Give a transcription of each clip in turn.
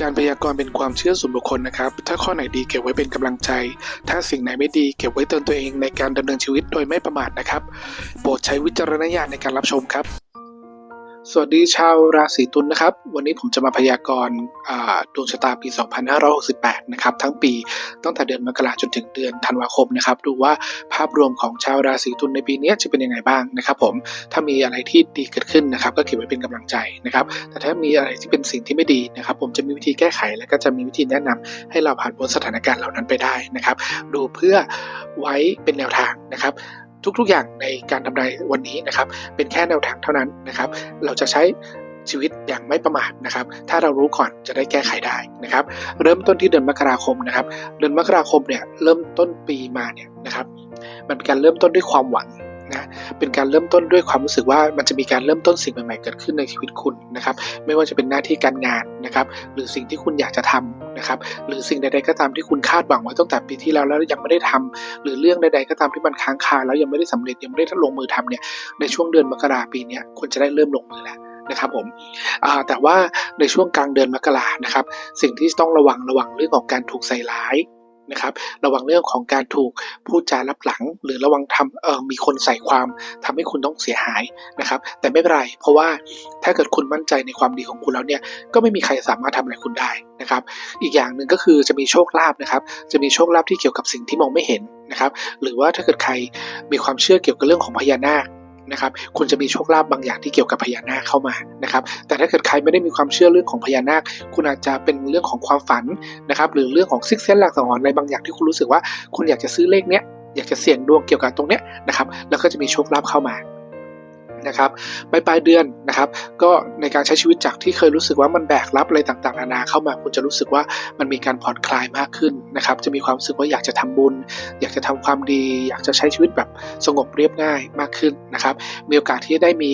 การพยากรณ์เป็นความเชื่อส่วนบุคคลนะครับ ถ้าข้อไหนดีเก็บไว้เป็นกำลังใจ ถ้าสิ่งไหนไม่ดีเก็บไว้เตือนตัวเองในการดำเนินชีวิตโดยไม่ประมาทนะครับ โปรดใช้วิจารณญาณในการรับชมครับ สวัสดีชาวราศีตุลนะครับ วันนี้ผมจะมาพยากรณ์ดวงชะตาปี 2568 นะครับ ทั้งปีตั้งแต่เดือนมกราจนถึงเดือนธันวาคมนะครับ ดูว่าภาพรวมของชาวราศีตุลในปีนี้จะเป็นยังไงบ้างนะครับผมถ้ามีอะไรที่ดีเกิดขึ้นนะครับ ก็เก็บไว้เป็นกำลังใจนะครับ แต่ถ้ามีอะไรที่เป็นสิ่งที่ไม่ดีนะครับ ผมจะมีวิธีแก้ไขและก็จะมีวิธีแนะนำให้เราผ่านพ้นสถานการณ์เหล่านั้นไปได้นะครับ ดูเพื่อไว้เป็นแนวทางนะครับ ทุกๆอย่างในการทำนายวันนี้นะครับ เป็นแค่แนวทางเท่านั้นนะครับ เราจะใช้ชีวิตอย่างไม่ประมาทนะครับ ถ้าเรารู้ก่อนจะได้แก้ไขได้นะครับ เริ่มต้นที่เดือนมกราคมนะครับ เดือนมกราคมเนี่ยเริ่มต้นปีมาเนี่ยนะครับ มันเป็นการเริ่มต้นด้วยความหวัง นะเป็นการเริ่มต้นด้วยความรู้สึกว่ามันจะมีการเริ่มต้นสิ่งใหม่ๆเกิดขึ้นในชีวิตคุณนะครับไม่ว่าจะเป็นหน้าที่การงานนะครับหรือสิ่งที่คุณอยากจะทำนะครับหรือสิ่งใดๆก็ตามที่คุณคาดหวังไว้ตั้งแต่ปีที่แล้วแล้วยังไม่ได้ทำหรือเรื่องใดๆก็ตามที่มันค้างคาแล้วยังไม่ได้สำเร็จยังไม่ได้ลงมือทำเนี่ยในช่วงเดือนมกราปีนี้ควรจะได้เริ่มลงมือแล้วนะครับผมแต่ว่าในช่วงกลางเดือนมกรานะครับ สิ่งที่ต้องระวังระวังเรื่องของการถูกใส่ร้าย นะครับ ระวังเรื่องของการถูกพูดจารับหลัง หรือระวังทำเออมีคนใส่ความทำให้คุณต้องเสียหายนะครับ แต่ไม่เป็นไร เพราะว่าถ้าเกิดคุณมั่นใจในความดีของคุณแล้วเนี่ยก็ไม่มีใครสามารถทำอะไรคุณได้นะครับ อีกอย่างหนึ่งก็คือจะมีโชคลาภนะครับ จะมีโชคลาภที่เกี่ยวกับสิ่งที่มองไม่เห็นนะครับ หรือว่าถ้าเกิดใครมีความเชื่อเกี่ยวกับเรื่องของพญานาค นะครับคุณจะมีโชคลาภบางอย่างที่เกี่ยวกับพญานาคเข้ามานะครับ แต่ถ้าเกิดใครไม่ได้มีความเชื่อเรื่องของพญานาค คุณอาจจะเป็นเรื่องของความฝันนะครับ หรือเรื่องของซิกเซนหลักสังหรณ์อะไรบางอย่างที่คุณรู้สึกว่าคุณอยากจะซื้อเลขเนี้ยอยากจะเสี่ยงดวงเกี่ยวกับตรงเนี้ยนะครับ แล้วก็จะมีโชคลาภเข้ามา นะครับปลายปลายเดือนนะครับ ก็ในการใช้ชีวิตจากที่เคยรู้สึกว่ามันแบกรับอะไรต่างๆนานาเข้ามาคุณจะรู้สึกว่ามันมีการผ่อนคลายมากขึ้นนะครับ จะมีความรู้สึกว่าอยากจะทำบุญ อยากจะทำความดี อยากจะใช้ชีวิตแบบสงบเรียบง่ายมากขึ้นนะครับ มีโอกาสที่จะได้มี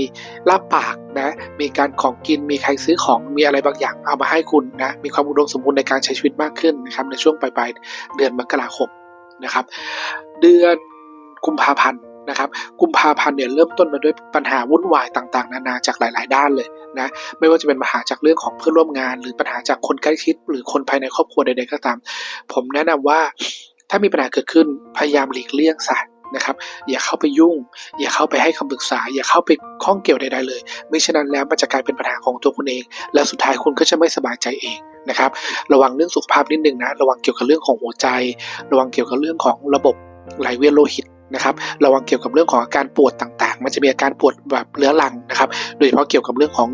ลาบปากนะมีการของกินมีใครซื้อของมีอะไรบางอย่างเอามาให้คุณนะมีความอุดมสมบูรณ์ในการใช้ชีวิตมากขึ้นนะครับในช่วงปลายๆเดือนมกราคมนะครับ เดือนกุมภาพันธ์ นะครับกุมภาพันธ์เนี่ยเริ่มต้นมาด้วยปัญหาวุ่นวายต่างๆ นานาจากหลาย ๆ ด้านเลยนะไม่ว่าจะเป็นปัญหาจากเรื่องของเพื่อนร่วมงาน หรือปัญหาจากคนใกล้ชิด หรือคนภายในครอบครัวใดๆก็ตาม ผมแนะนำว่าถ้ามีปัญหาเกิดขึ้นพยายามหลีกเลี่ยงซะนะครับอย่าเข้าไปยุ่ง อย่าเข้าไปให้คำปรึกษา อย่าเข้าไปข้องเกี่ยวใดๆเลยไม่เช่นนั้นแล้วมันจะกลายเป็นปัญหาของตัวคุณเอง แล้วสุดท้ายคุณก็จะไม่สบายใจเองนะครับ ระวังเรื่องสุขภาพนิดนึงนะ ระวังเกี่ยวกับเรื่องของหัวใจ ระวังเกี่ยวกับเรื่องของระบบไหลเวียนโลหิต นะครับระวังเกี่ยวกับเรื่องของอาการปวดต่างๆ มันจะมีอาการปวดแบบเรื้อรังนะครับ โดยเฉพาะเกี่ยวกับเรื่องของ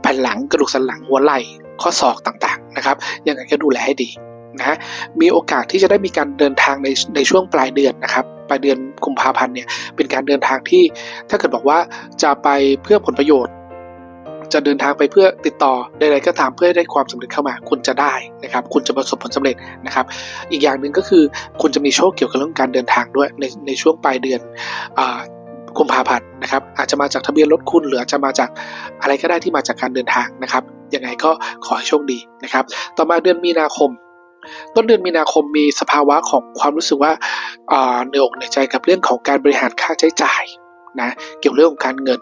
แผ่นหลังกระดูกสันหลังหัวไหล่ข้อศอกต่างๆนะครับยังไงก็ดูแลให้ดีนะมีโอกาสที่จะได้มีการเดินทางในในช่วงปลายเดือนนะครับปลายเดือนกุมภาพันธ์เนี่ยเป็นการเดินทางที่ถ้าเกิดบอกว่าจะไปเพื่อผลประโยชน์ จะเดินทางไปเพื่อติดต่อใดๆก็ตามเพื่อให้ได้ความสำเร็จเข้ามา คุณจะได้นะครับ คุณจะประสบผลสำเร็จนะครับ อีกอย่างหนึ่งก็คือคุณจะมีโชคเกี่ยวกับเรื่องการเดินทางด้วยในในช่วงปลายเดือนอ่ากุมภาพันธ์นะครับอาจจะมาจากทะเบียนรถคุณหรืออาจจะมาจากอะไรก็ได้ที่มาจากการเดินทางนะครับยังไงก็ขอให้โชคดีนะครับ ต่อมาเดือนมีนาคม ต้นเดือนมีนาคมมีสภาวะของความรู้สึกว่าอ่าเหนื่อยอกเหนื่อยใจกับเรื่องของการบริหารค่าใช้จ่ายนะเกี่ยวเรื่องของการเงิน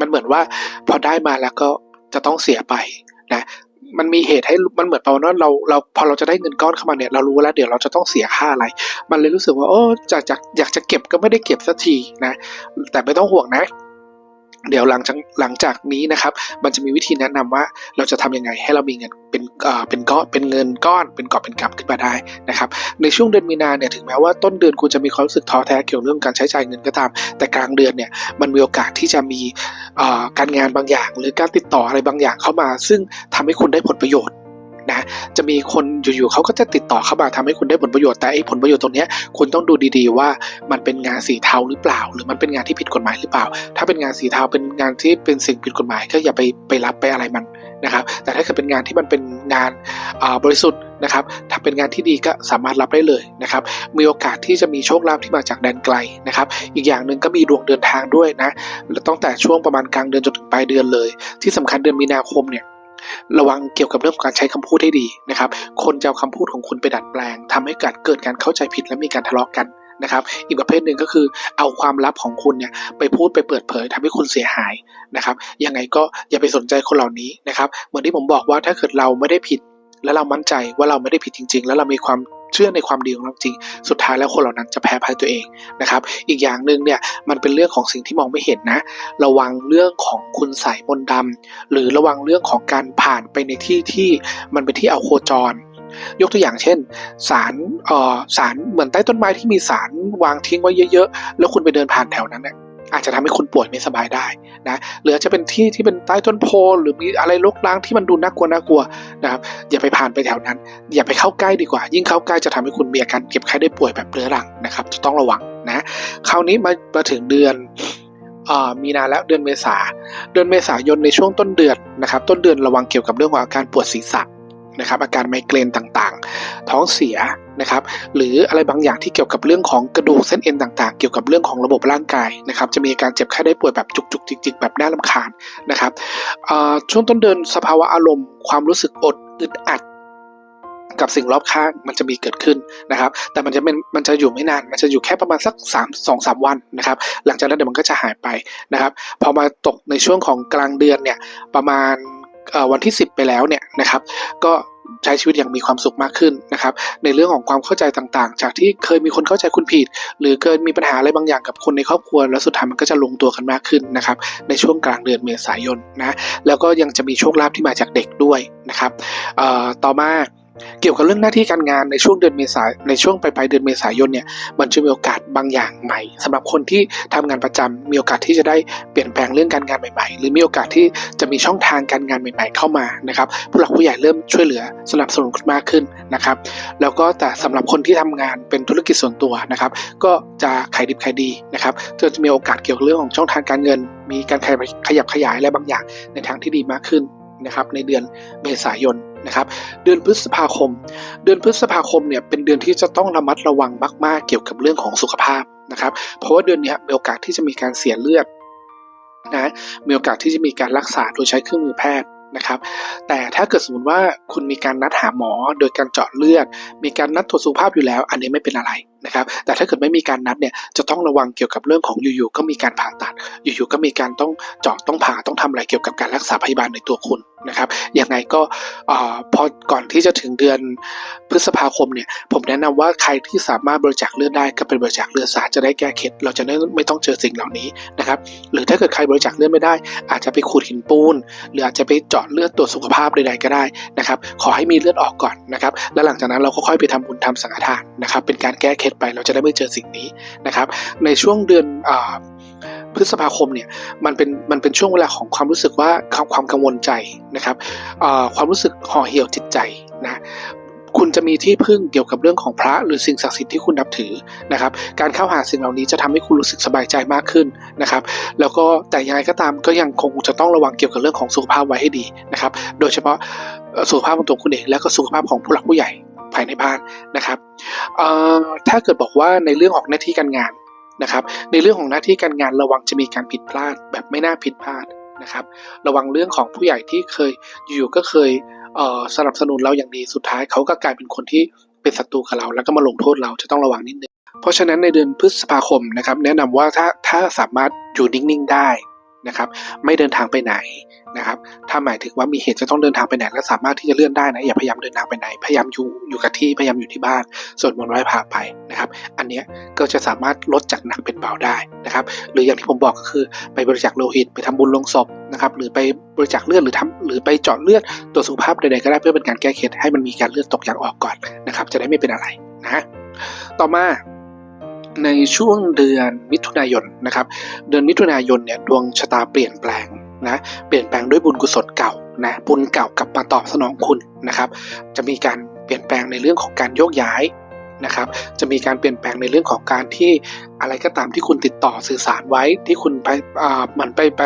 มันเหมือนว่าพอได้มาแล้วก็จะต้องเสียไปนะมันมีเหตุให้มันเหมือนประมาณว่าเราเราพอเราจะได้เงินก้อนเข้ามาเนี่ยเรารู้แล้วเดี๋ยวเราจะต้องเสียค่าอะไร มันเลยรู้สึกว่าโอ้จากจากอยากจะเก็บก็ไม่ได้เก็บสักทีนะแต่ไม่ต้องห่วงนะ เดี๋ยวหลังจากหลังจากนี้นะครับ มันจะมีวิธีแนะนำว่าเราจะทำยังไงให้เรามีเงินเป็นเอ่อเป็นก้อนเป็นเงินก้อน เป็นกอบเป็นกำขึ้นมาได้นะครับในช่วงเดือนมีนาเนี่ยถึงแม้ว่าต้นเดือนคุณจะมีความรู้สึกท้อแท้เกี่ยวกับเรื่องการใช้จ่ายเงินก็ตาม แต่กลางเดือนเนี่ยมันมีโอกาสที่จะมีเอ่อการงานบางอย่าง หรือการติดต่ออะไรบางอย่างเข้ามา ซึ่งทำให้คุณได้ผลประโยชน์ นะจะมีคนอยู่ๆเขาก็จะติดต่อเข้ามาทำให้คุณได้ผลประโยชน์แต่ไอ้ผลประโยชน์ตรงนี้คุณต้องดูดีๆ ว่ามันเป็นงานสีเทาหรือเปล่า หรือมันเป็นงานที่ผิดกฎหมายหรือเปล่า ถ้าเป็นงานสีเทาเป็นงานที่เป็นสิ่งผิดกฎหมายก็อย่าไปไปรับไปอะไรมันนะครับ แต่ถ้าเกิดเป็นงานที่มันเป็นงานาบริสุทธิ์นะครับถ้าเป็นงานที่ดีก็สามารถรับได้เลยนะครับ มีโอกาสที่จะมีโชคลาภที่มาจากแดนไกลนะครับ อีกอย่างหนึ่งก็มีดวงเดินทางด้วยนะแล้วตั้งแต่ช่วงประมาณกลางเดือนจนถึงปลายเดือนเลย ที่สำคัญเดือนมีนาคมเนี่ย ระวังเกี่ยวกับเรื่องของการใช้คำพูดให้ดีนะครับ คนจะเอาคำพูดของคุณไปดัดแปลงทำให้เกิดเกิดการเข้าใจผิดและมีการทะเลาะกันนะครับ อีกประเภทหนึ่งก็คือเอาความลับของคุณเนี่ยไปพูดไปเปิดเผยทำให้คุณเสียหายนะครับ ยังไงก็อย่าไปสนใจคนเหล่านี้นะครับ เหมือนที่ผมบอกว่าถ้าเกิดเราไม่ได้ผิด และเรามั่นใจว่าเราไม่ได้ผิดจริง ๆ แล้วเรามีความ เชื่อในความดีของเราจริง สุดท้ายแล้วคนเหล่านั้นจะแพ้ภัยตัวเองนะครับ อีกอย่างหนึ่งเนี่ยมันเป็นเรื่องของสิ่งที่มองไม่เห็นนะ ระวังเรื่องของคุณใสยมนต์ดำหรือระวังเรื่องของการผ่านไปในที่ที่มันเป็นที่เอาโคจร ยกตัวอย่างเช่น สารเอ่อสารเหมือนใต้ต้นไม้ที่มีสารวางทิ้งไว้เยอะ ๆ แล้วคุณไปเดินผ่านแถวนั้นเนี่ย อาจจะทำให้คุณป่วยไม่สบายได้นะหรือจะเป็นที่ที่เป็นใต้ต้นโพหรือมีอะไรรกร้างที่มันดูน่ากลัวน่ากลัวนะครับอย่าไปผ่านไปแถวนั้น อย่าไปเข้าใกล้ดีกว่า ยิ่งเข้าใกล้จะทำให้คุณมีอาการเจ็บไข้ได้ป่วยแบบเรื้อรังนะครับต้องระวังนะคราวนี้มามาถึงเดือนออมีนาแล้วเดือนเมษาเดือนเมษายนในช่วงต้นเดือนนะครับ ต้นเดือนระวังเกี่ยวกับเรื่องของอาการปวดศีรษะนะครับอาการไมเกรนต่างๆ ท้องเสีย นะครับหรืออะไรบางอย่างที่เกี่ยวกับเรื่องของกระดูกเส้นเอ็นต่างๆ เกี่ยวกับเรื่องของระบบร่างกายนะครับจะมีการเจ็บไข้ได้ป่วยแบบจุกๆจิกๆแบบน่ารำคาญนะครับช่วงต้นเดือนสภาวะอารมณ์ความรู้สึกอดอึดอัดกับสิ่งรอบข้างมันจะมีเกิดขึ้นนะครับ แต่มันจะเป็นมันจะอยู่ไม่นาน มันจะอยู่แค่ประมาณสัก3 2 3วันนะครับ หลังจากนั้นเดี๋ยวมันก็จะหายไปนะครับ พอมาตกในช่วงของกลางเดือนเนี่ยประมาณวันที่ 10 ไปแล้วเนี่ยนะครับ ก็ ใช้ชีวิตอย่างมีความสุขมากขึ้นนะครับ ในเรื่องของความเข้าใจต่างๆ จากที่เคยมีคนเข้าใจคุณผิด หรือเกิดมีปัญหาอะไรบางอย่างกับคนในครอบครัว แล้วสุดท้ายมันก็จะลงตัวกันมากขึ้นนะครับ ในช่วงกลางเดือนเมษายนนะแล้วก็ยังจะมีโชคลาภที่มาจากเด็กด้วยนะครับต่อมา เกี่ยวกับเรื่องหน้าที่การงานในช่วงเดือนเมษาในช่วงปลายๆเดือนเมษายนเนี่ยมันจะมีโอกาสบางอย่างใหม่สำหรับคนที่ทำงานประจำมีโอกาสที่จะได้เปลี่ยนแปลงเรื่องการงานใหม่ๆ หรือมีโอกาสที่จะมีช่องทางการงานใหม่ ๆ เข้ามานะครับผู้หลักผู้ใหญ่เริ่มช่วยเหลือสนับสนุนมากขึ้นนะครับ แล้วก็แต่สำหรับคนที่ทำงานเป็นธุรกิจส่วนตัวนะครับ ก็จะขายดิบขายดีนะครับจะมีโอกาสเกี่ยวกับเรื่องของช่องทางการเงิน มีการขยับขยับขยายอะไรบางอย่างในทางที่ดีมากขึ้นนะครับในเดือนเมษายน นะครับ เดือนพฤษภาคม เดือนพฤษภาคมเนี่ยเป็นเดือนที่จะต้องระมัดระวังมาก ๆ เกี่ยวกับเรื่องของสุขภาพนะครับ เพราะว่าเดือนนี้มีโอกาสที่จะมีการเสียเลือดนะมีโอกาสที่จะมีการรักษาโดยใช้เครื่องมือแพทย์นะครับ แต่ถ้าเกิดสมมติว่าคุณมีการนัดหาหมอ โดยการเจาะเลือด มีการนัดตรวจสุขภาพอยู่แล้ว อันนี้ไม่เป็นอะไรนะครับ แต่ถ้าเกิดไม่มีการนัดเนี่ยจะต้องระวังเกี่ยวกับเรื่องของอยู่ๆก็มีการผ่าตัด อยู่ๆก็มีการต้องเจาะต้องผ่าต้องทำอะไรเกี่ยวกับการรักษาพยาบาลในตัวคุณนะครับยังไงก็พอก่อนที่จะถึงเดือนพฤษภาคมเนี่ยผมแนะนำว่าใครที่สามารถบริจาคเลือดได้ก็เป็นบริจาคเลือดซะจะได้แก้เคล็ดเราจะได้ไม่ต้องเจอสิ่งเหล่านี้นะครับหรือถ้าเกิดใครบริจาคเลือดไม่ได้ อาจจะไปขูดหินปูน หรืออาจจะไปเจาะเลือดตรวจสุขภาพใดๆก็ได้นะครับขอให้มีเลือดออกก่อนนะครับแล้วหลังจากนั้นเราก็ค่อยไปทำบุญทำสังฆทานนะครับเป็นการแก้เคล็ดไป เราจะได้ไม่เจอสิ่งนี้นะครับ ในช่วงเดือนอพฤษภาคมเนี่ยมันเป็นมันเป็นช่วงเวลาของความรู้สึกว่าความความกังวลใจนะครับความรู้สึกห่อเหี่ยวจิตใจนะคุณจะมีที่พึ่งเกี่ยวกับเรื่องของพระหรือสิ่งศักดิ์สิทธิ์ที่คุณนับถือนะครับ การเข้าหาสิ่งเหล่านี้จะทำให้คุณรู้สึกสบายใจมากขึ้นนะครับ แล้วก็แต่ยังไงก็ตามก็ยังคงจะต้องระวังเกี่ยวกับเรื่องของสุขภาพไว้ให้ดีนะครับ โดยเฉพาะสุขภาพของตัวคุณเองและก็สุขภาพของผู้หลักผู้ใหญ่ ภายในบ้านนะครับเอ่อถ้าเกิดบอกว่าในเรื่องของหน้าที่การงานนะครับ ในเรื่องของหน้าที่การงานระวังจะมีการผิดพลาดแบบไม่น่าผิดพลาดนะครับ ระวังเรื่องของผู้ใหญ่ที่เคยอยู่ก็เคยเอ่อสนับสนุนเราอย่างดีสุดท้ายเขาก็กลายเป็นคนที่เป็นศัตรูกับเรา แล้วก็มาลงโทษเราจะต้องระวังนิดนึงเพราะฉะนั้นในเดือนพฤษภาคมนะครับ แนะนำว่าถ้าถ้าสามารถอยู่นิ่งๆได้ นะครับไม่เดินทางไปไหนนะครับถ้าหมายถึงว่ามีเหตุจะต้องเดินทางไปไหนและสามารถที่จะเลื่อนได้นะอย่าพยายามเดินทางไปไหนพยายามอยู่อยู่กับที่พยายามอยู่ที่บ้านสวดมนต์ไหว้พระไปนะครับอันเนี้ยก็จะสามารถลดจากหนักเป็นเบาได้นะครับหรืออย่างที่ผมบอกก็คือไปบริจาคโลหิตไปทำบุญลงศพนะครับหรือไปบริจาคเลือดหรือทำหรือไปเจาะเลือดตรวจสุขภาพใดๆก็ได้เพื่อเป็นการแก้เคล็ดให้มันมีการเลือดตกอย่างออกก่อนนะครับจะได้ไม่เป็นอะไรนะต่อมา ในช่วงเดือนมิถุนายนนะครับ เดือนมิถุนายนเนี่ยดวงชะตาเปลี่ยนแปลงนะเปลี่ยนแปลงด้วยบุญกุศลเก่านะบุญเก่ากลับมาตอบสนองคุณนะครับ จะมีการเปลี่ยนแปลงในเรื่องของการโยกย้ายนะครับ จะมีการเปลี่ยนแปลงในเรื่องของการที่อะไรก็ตามที่คุณติดต่อสื่อสารไว้ที่คุณไปอ่าเหมือนไปไป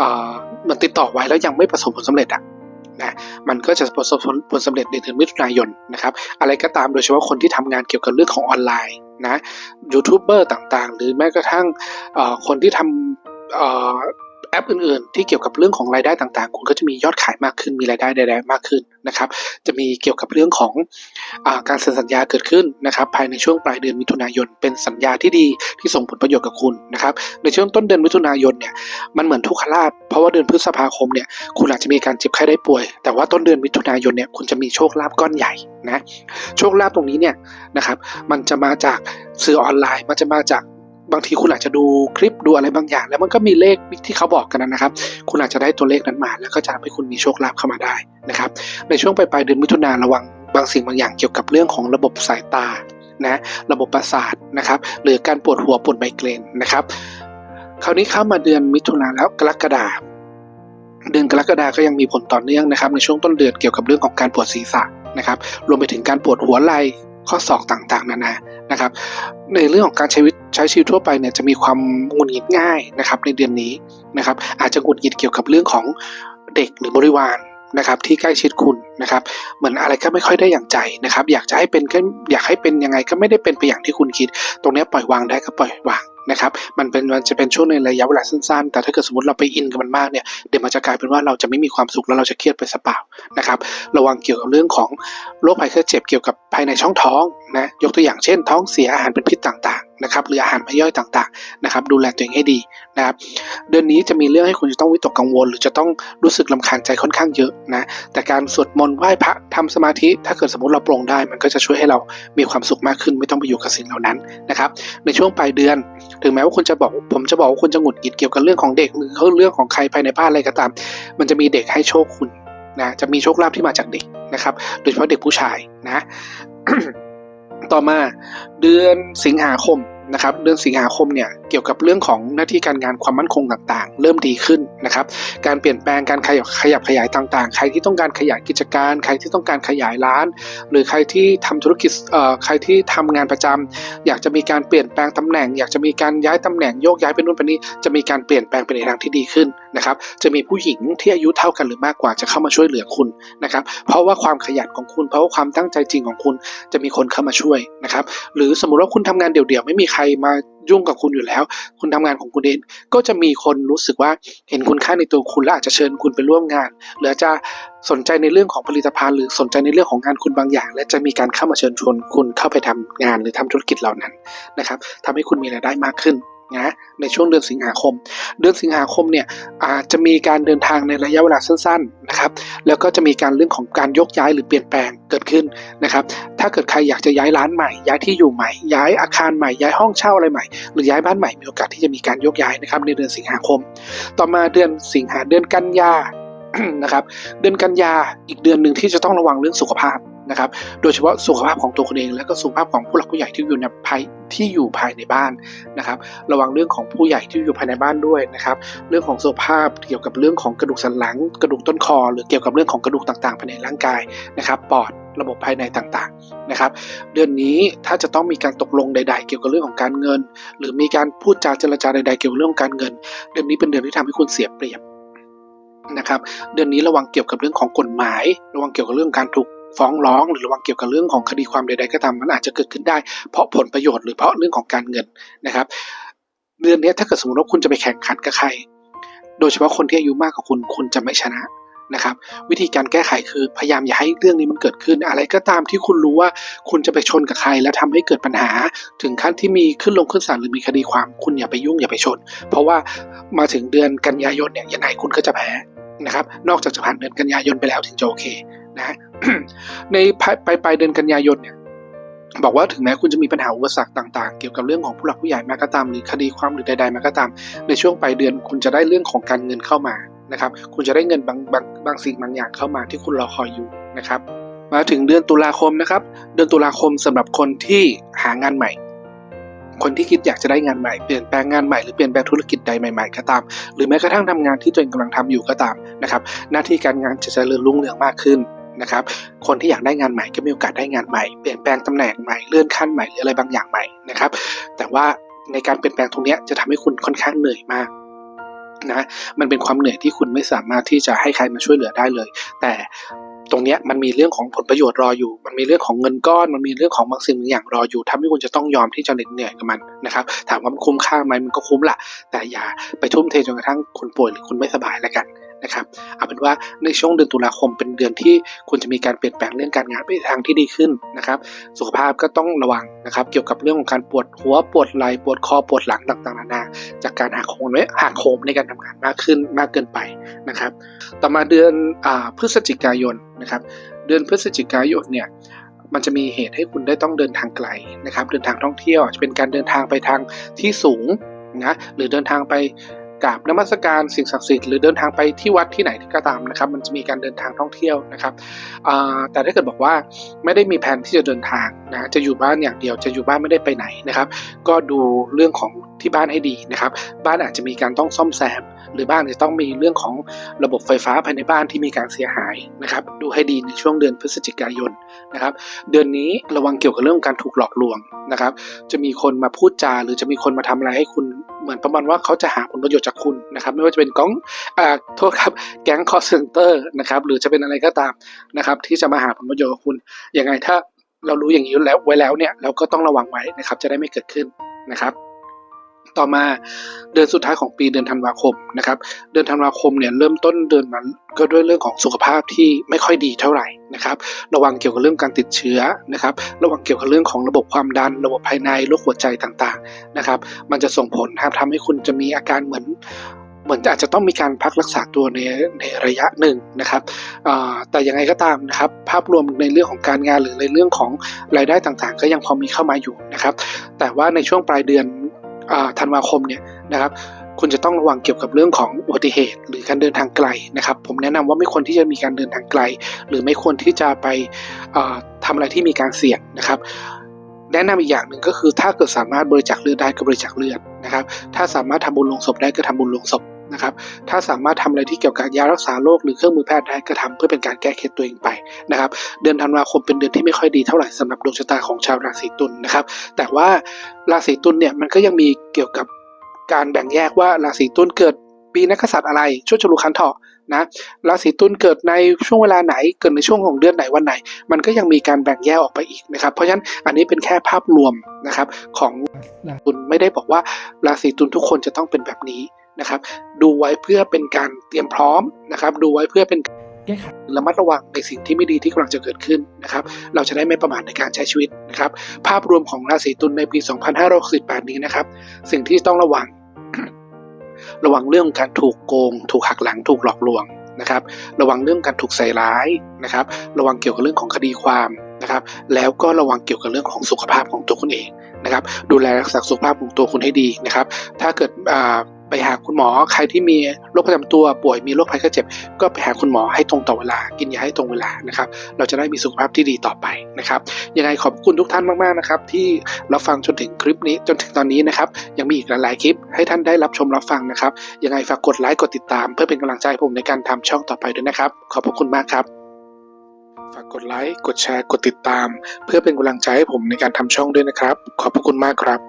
อ่าเหมือนติดต่อไว้แล้วยังไม่ประสบผลสำเร็จอะ นะมันก็จะประสบผลสำเร็จในเดือนมิถุนายนนะครับอะไรก็ตามโดยเฉพาะคนที่ทำงานเกี่ยวกับเรื่องของออนไลน์นะยูทูบเบอร์ต่างๆ หรือแม้กระทั่งคนที่ทำ แอปอื่นๆ ที่เกี่ยวกับเรื่องของรายได้ต่างๆ คุณก็จะมียอดขายมากขึ้น มีรายได้ใดๆมากขึ้นนะครับ จะมีเกี่ยวกับเรื่องของอการเซ็นสัญญาเกิดขึ้นนะครับ ภายในช่วงปลายเดือนมิถุนายน เป็นสัญญาที่ดีที่ส่งผลประโยชน์กับคุณนะครับ ในช่วงต้นเดือนมิถุนายนเนี่ย มันเหมือนทุกขลาภเพราะว่าเดือนพฤษภาคมเนี่ย คุณอาจจะมีการเจ็บไข้ได้ป่วย แต่ว่าต้นเดือนมิถุนายนเนี่ย คุณจะมีโชคลาภก้อนใหญ่นะ โชคลาภตรงนี้เนี่ยนะครับ มันจะมาจากสื่อออนไลน์ มันจะมาจาก บางทีคุณอาจจะดูคลิปดูอะไรบางอย่าง แล้วมันก็มีเลขที่เขาบอกกันนะครับ คุณอาจจะได้ตัวเลขนั้นมา แล้วก็จะทำให้คุณมีโชคลาภเข้ามาได้นะครับ ในช่วงปลายปลายเดือนมิถุนาระวังบางสิ่งบางอย่างเกี่ยวกับเรื่องของระบบสายตานะระบบประสาทนะครับหรือการปวดหัวปวดไมเกรนนะครับ คราวนี้เข้ามาเดือนมิถุนาแล้วกรกฎาเดือนกรกฎาก็ยังมีผลต่อเนื่องนะครับ ในช่วงต้นเดือนเกี่ยวกับเรื่องของการปวดศีรษะนะครับ รวมไปถึงการปวดหัวไหล่ข้อศอกต่างๆ นานานะครับ ในเรื่องของการใช้วิต ใช้ชีวิตทั่วไปเนี่ยจะมีความหงุดหงิดง่ายนะครับในเดือนนี้นะครับอาจจะหงุดหงิดเกี่ยวกับเรื่องของเด็กหรือบริวารนะครับที่ใกล้ชิดคุณนะครับเหมือนอะไรก็ไม่ค่อยได้อย่างใจนะครับ อยากจะให้เป็นก็อยากให้เป็นยังไงก็ไม่ได้เป็นไปอย่างที่คุณคิด ตรงนี้ปล่อยวางได้ก็ปล่อยวางนะครับ มันเป็นมันจะเป็นช่วงในระยะเวลาสั้นๆ แต่ถ้าเกิดสมมติเราไปอินกับมันมากเนี่ยเดี๋ยวมันจะกลายเป็นว่าเราจะไม่มีความสุขแล้วเราจะเครียดไปซะเปล่านะครับ ระวังเกี่ยวกับเรื่องของโรคภัยไข้เจ็บเกี่ยวกับภายในช่องท้องนะยกตัวอย่างเช่น ท้องเสียอาหารเป็นพิษต่างๆนะครับหรืออาหารไม่ย่อยต่างๆนะครับดูแลตัวเองให้ดีนะครับเดือนนี้จะมีเรื่องให้คุณจะต้องวิตกกังวล หรือจะต้องรู้สึกลำคาญใจค่อนข้างเยอะนะแต่การสวดมนต์ไหว้พระทำสมาธิ ถ้าเกิดสมมติเราปรงได้ มันก็จะช่วยให้เรามีความสุขมากขึ้น ไม่ต้องไปอยู่กับสิ่งเหล่านั้นนะครับในช่วงปลายเดือน ถึงแม้ว่าคุณจะบอกผมจะบอกว่าคุณจะหงุดหงิดเกี่ยวกับเรื่องของเด็กหรือเรื่องของใครภายในบ้านอะไรก็ตาม มันจะมีเด็กให้โชคคุณนะจะมีโชคลาภที่มาจากเด็กนะครับ โดยเฉพาะเด็กผู้ชายนะ ต่อมาเดือนสิงหาคม นะครับเดือนสิงหาคมเนี่ยเกี่ยวกับเรื่องของหน้าที่การงานความมั่นคงต่างๆ เริ่มดีขึ้นนะครับการเปลี่ยนแปลงการขยับขยับขยายต่างๆ ใครที่ต้องการขยายกิจการ ใครที่ต้องการขยายร้าน หรือใครที่ทำธุรกิจเอ่อใครที่ทำงานประจำอยากจะมีการเปลี่ยนแปลงตำแหน่ง อยากจะมีการย้ายตำแหน่งโยกย้ายไปนู่นไปนี่จะมีการเปลี่ยนแปลงไปในทางที่ดีขึ้นนะครับจะมีผู้หญิงที่อายุเท่ากันหรือมากกว่าจะเข้ามาช่วยเหลือคุณนะครับเพราะว่าความขยันของคุณ เพราะว่าความตั้งใจจริงของคุณจะมีคนเข้ามาช่วยนะครับหรือสมมุติว่าคุณทำงานเดี่ยวๆไม่มีใครมายุ่งกับคุณอยู่แล้ว คุณทำงานของคุณเองก็จะมีคนรู้สึกว่าเห็นคุณค่าในตัวคุณและอาจจะเชิญคุณไปร่วมงาน หรือจะสนใจในเรื่องของผลิตภัณฑ์หรือสนใจในเรื่องของงานคุณบางอย่าง และจะมีการเข้ามาเชิญชวนคุณเข้าไปทำงานหรือทำธุรกิจเหล่านั้นนะครับทำให้คุณมีรายได้มากขึ้น นะในช่วงเดือนสิงหาคม เดือนสิงหาคมเนี่ยอาจจะมีการเดินทางในระยะเวลาสั้นๆนะครับแล้วก็จะมีการเรื่องของการยกย้ายหรือเปลี่ยนแปลงเกิดขึ้นนะครับถ้าเกิดใครอยากจะย้ายร้านใหม่ ย้ายที่อยู่ใหม่ ย้ายอาคารใหม่ ย้ายห้องเช่าอะไรใหม่ หรือย้ายบ้านใหม่มีโอกาสที่จะมีการยกย้ายนะครับในเดือนสิงหาคม ต่อมาเดือนสิงหาเดือนกันยานะครับเดือนกันยาอีกเดือนหนึ่งที่จะต้องระวังเรื่องสุขภาพ นะครับ โดยเฉพาะสุขภาพของตัวคุณเอง และก็สุขภาพของผู้หลักผู้ใหญ่ที่อยู่ในภายที่อยู่ภายในบ้านนะครับ ระวังเรื่องของผู้ใหญ่ที่อยู่ภายในบ้านด้วยนะครับ เรื่องของสุขภาพเกี่ยวกับเรื่องของกระดูกสันหลัง กระดูกต้นคอ หรือเกี่ยวกับเรื่องของกระดูกต่างๆภายในร่างกายนะครับปอดระบบภายในต่างๆนะครับ เดือนนี้ถ้าจะต้องมีการตกลงใด ๆ เกี่ยวกับเรื่องของการเงิน หรือมีการพูดจาเจรจาใดๆเกี่ยวกับเรื่องของการเงิน เดือนนี้เป็นเดือนที่ทำให้คุณเสียเปรียบนะครับเดือนนี้ระวังเกี่ยวกับเรื่องของกฎหมาย ระวังเกี่ยวกับเรื่องการถูก ฟ้องร้องหรือระวังเกี่ยวกับเรื่องของคดีความใดๆก็ตามมันอาจจะเกิดขึ้นได้ เพราะผลประโยชน์หรือเพราะเรื่องของการเงินนะครับ เดือนนี้ถ้าเกิดสมมติว่าคุณจะไปแข่งขันกับใคร โดยเฉพาะคนที่อายุมากกว่าคุณคุณจะไม่ชนะนะครับ วิธีการแก้ไขคือพยายามอย่าให้เรื่องนี้มันเกิดขึ้น อะไรก็ตามที่คุณรู้ว่าคุณจะไปชนกับใคร แล้วทำให้เกิดปัญหา ถึงขั้นที่มีขึ้นลงขึ้นศาลหรือมีคดีความคุณอย่าไปยุ่งอย่าไปชน เพราะว่ามาถึงเดือนกันยายนเนี่ยยังไงคุณก็จะแพ้นะครับ นอกจากจะผ่านเดือนกันยายนไปแล้วถึงจะโอเค นะในปลายปลายเดือนกันยายนเนี่ยบอกว่าถึงแม้คุณจะมีปัญหาอุปสรรคต่างๆ เกี่ยวกับเรื่องของผู้หลักผู้ใหญ่มาก็ตาม หรือคดีความหรือใดๆมาก็ตาม ในช่วงปลายเดือนคุณจะได้เรื่องของการเงินเข้ามานะครับ คุณจะได้เงินบางบางบางสิ่งบางอย่างเข้ามาที่คุณรอคอยอยู่นะครับ มาถึงเดือนตุลาคมนะครับ เดือนตุลาคมสำหรับคนที่หางานใหม่ คนที่คิดอยากจะได้งานใหม่เปลี่ยนแปลงงานใหม่หรือเปลี่ยนแปลงธุรกิจใดใหม่ๆก็ตาม หรือแม้กระทั่งทำงานที่ตัวเองกำลังทำอยู่ก็ตามนะครับ หน้าที่การงานจะเจริญรุ่งเรืองมากขึ้น นะครับ คนที่อยากได้งานใหม่ก็มีโอกาสได้งานใหม่ เปลี่ยนแปลงตำแหน่งใหม่ เลื่อนขั้นใหม่หรืออะไรบางอย่างใหม่นะครับ แต่ว่าในการเปลี่ยนแปลงตรงนี้จะทำให้คุณค่อนข้างเหนื่อยมากนะ มันเป็นความเหนื่อยที่คุณไม่สามารถที่จะให้ใครมาช่วยเหลือได้เลย แต่ ตรงเนี้ยมันมีเรื่องของผลประโยชน์รออยู่ มันมีเรื่องของเงินก้อน มันมีเรื่องของบางสิ่งบางอย่างรออยู่ทำให้คุณจะต้องยอมที่จะเหน็ดเหนื่อยกับมันนะครับ ถามว่ามันคุ้มค่าไหมมันก็คุ้มละแต่อย่าไปทุ่มเทจนกระทั่งคุณป่วยหรือคุณไม่สบายแล้วกันนะครับ เอาเป็นว่าในช่วงเดือนตุลาคมเป็นเดือนที่คุณจะมีการเปลี่ยนแปลงเรื่องการงานไปทางที่ดีขึ้นนะครับ สุขภาพก็ต้องระวังนะครับ เกี่ยวกับเรื่องของการปวดหัวปวดไหล่ปวดคอปวดหลังต่างๆนานาจากการหักโหมหักโหมในการทำงานมากขึ้นมากเกินไปนะครับ ต่อมาเดือนอพฤศจิกายนนะครับ เดือนพฤศจิกายนเนี่ยมันจะมีเหตุให้คุณได้ต้องเดินทางไกลนะครับ เดินทางท่องเที่ยวอาจจะเป็นการเดินทางไปทางที่สูงนะหรือเดินทางไปกราบนมัสการสิ่งศักดิ์สิทธิ์หรือเดินทางไปที่วัดที่ไหนก็ตามนะครับ มันจะมีการเดินทางท่องเที่ยวนะครับแต่ถ้าเกิดบอกว่าไม่ได้มีแผนที่จะเดินทางนะจะอยู่บ้านอย่างเดียวจะอยู่บ้านไม่ได้ไปไหนนะครับ ก็ดูเรื่องของ ที่บ้านให้ดีนะครับ บ้านอาจจะมีการต้องซ่อมแซม หรือบ้านจะต้องมีเรื่องของระบบไฟฟ้าภายในบ้านที่มีการเสียหายนะครับ ดูให้ดีในช่วงเดือนพฤศจิกายนนะครับ เดือนนี้ระวังเกี่ยวกับเรื่องการถูกหลอกลวงนะครับ จะมีคนมาพูดจาหรือจะมีคนมาทำอะไรให้คุณเหมือนประมาณว่าเขาจะหาผลประโยชน์จากคุณนะครับ ไม่ว่าจะเป็นก้องอ่าโทษครับแก๊งคอร์เซนเตอร์นะครับหรือจะเป็นอะไรก็ตามนะครับ ที่จะมาหาผลประโยชน์กับคุณยังไงถ้าเรารู้อย่างนี้แล้วไว้แล้วเนี่ยเราก็ต้องระวังไว้นะครับ จะได้ไม่เกิดขึ้นนะครับ ต่อมาเดือนสุดท้ายของปีเดือนธันวาคมนะครับ เดือนธันวาคมเนี่ยเริ่มต้นเดือนมันก็ด้วยเรื่องของสุขภาพที่ไม่ค่อยดีเท่าไหร่นะครับ ระวังเกี่ยวกับเรื่องการติดเชื้อนะครับ ระวังเกี่ยวกับเรื่องของระบบความดัน ระบบภายในโรคหัวใจต่างๆนะครับ มันจะส่งผลครับทำให้คุณจะมีอาการเหมือนเหมือนอาจจะต้องมีการพักรักษาตัวในในระยะหนึ่งนะครับแต่ยังไงก็ตามนะครับ ภาพรวมในเรื่องของการงานหรือในเรื่องของรายได้ต่างๆ ก็ยังพอมีเข้ามาอยู่นะครับ แต่ว่าในช่วงปลายเดือน ธันวาคมเนี่ยนะครับคุณจะต้องระวังเกี่ยวกับเรื่องของอุบัติเหตุ หรือการเดินทางไกลนะครับ ผมแนะนำว่าไม่ควรที่จะมีการเดินทางไกล หรือไม่ควรที่จะไปอ่าทำอะไรที่มีการเสี่ยงนะครับแนะนำอีกอย่างหนึ่งก็คือถ้าเกิดสามารถบริจาคเลือดได้ก็บริจาคเลือดนะครับ ถ้าสามารถทำบุญลงศพได้ก็ทำบุญลงศพ นะครับ ถ้าสามารถทำอะไรที่เกี่ยวกับยารักษาโรคหรือเครื่องมือแพทย์ได้ก็ทำเพื่อเป็นการแก้เคล็ดตัวเองไปนะครับ เดือนธันวาคมเป็นเดือนที่ไม่ค่อยดีเท่าไหร่สำหรับดวงชะตาของชาวราศีตุลนะครับ แต่ว่าราศีตุลเนี่ยมันก็ยังมีเกี่ยวกับการแบ่งแยกว่าราศีตุลเกิดปีนักษัตริย์อะไรช่วงฉลูคันเถาะนะราศีตุลเกิดในช่วงเวลาไหนเกิดในช่วงของเดือนไหนวันไหน มันก็ยังมีการแบ่งแยกออกไปอีกนะครับ เพราะฉะนั้นอันนี้เป็นแค่ภาพรวมนะครับของราศีตุลไม่ได้บอกว่าราศีตุลทุกคนจะต้องเป็นแบบนี้ นะครับ ดูไว้เพื่อเป็นการเตรียมพร้อมนะครับ ดูไว้เพื่อเป็นแก้ไขระมัดระวังในสิ่งที่ไม่ดีที่กำลังจะเกิดขึ้นนะครับ เราจะได้ไม่ประมาทในการใช้ชีวิตนะครับ ภาพรวมของราศีตุลในปี 2568 นี้นะครับ สิ่งที่ต้องระวัง ระวังเรื่องการถูกโกง ถูกหักหลัง ถูกหลอกลวงนะครับ ระวังเรื่องการถูกใส่ร้ายนะครับ ระวังเกี่ยวกับเรื่องของคดีความนะครับ แล้วก็ระวังเกี่ยวกับเรื่องของสุขภาพของตัวคุณเองนะครับ ดูแลรักษาสุขภาพของตัวคุณให้ดีนะครับ ถ้าเกิดอ่า ไปหาคุณหมอใครที่มีโรคประจำตัวป่วยมีโรคภัยไข้เจ็บ ก็ไปหาคุณหมอให้ตรงต่อเวลา กินยาให้ตรงเวลานะครับ เราจะได้มีสุขภาพที่ดีต่อไปนะครับยังไงขอบคุณทุกท่านมากๆนะครับ ที่รับฟังจนถึงคลิปนี้จนถึงตอนนี้นะครับยังมีอีกหลายๆคลิปให้ท่านได้รับชมรับฟังนะครับยังไงฝากกดไลค์กดติดตาม เพื่อเป็นกำลังใจผมในการทำช่องต่อไปด้วยนะครับ ขอบพระคุณมากครับฝากกดไลค์ กดแชร์ กดติดตาม เพื่อเป็นกำลังใจให้ผมในการทำช่องด้วยนะครับ ขอบพระคุณมากครับ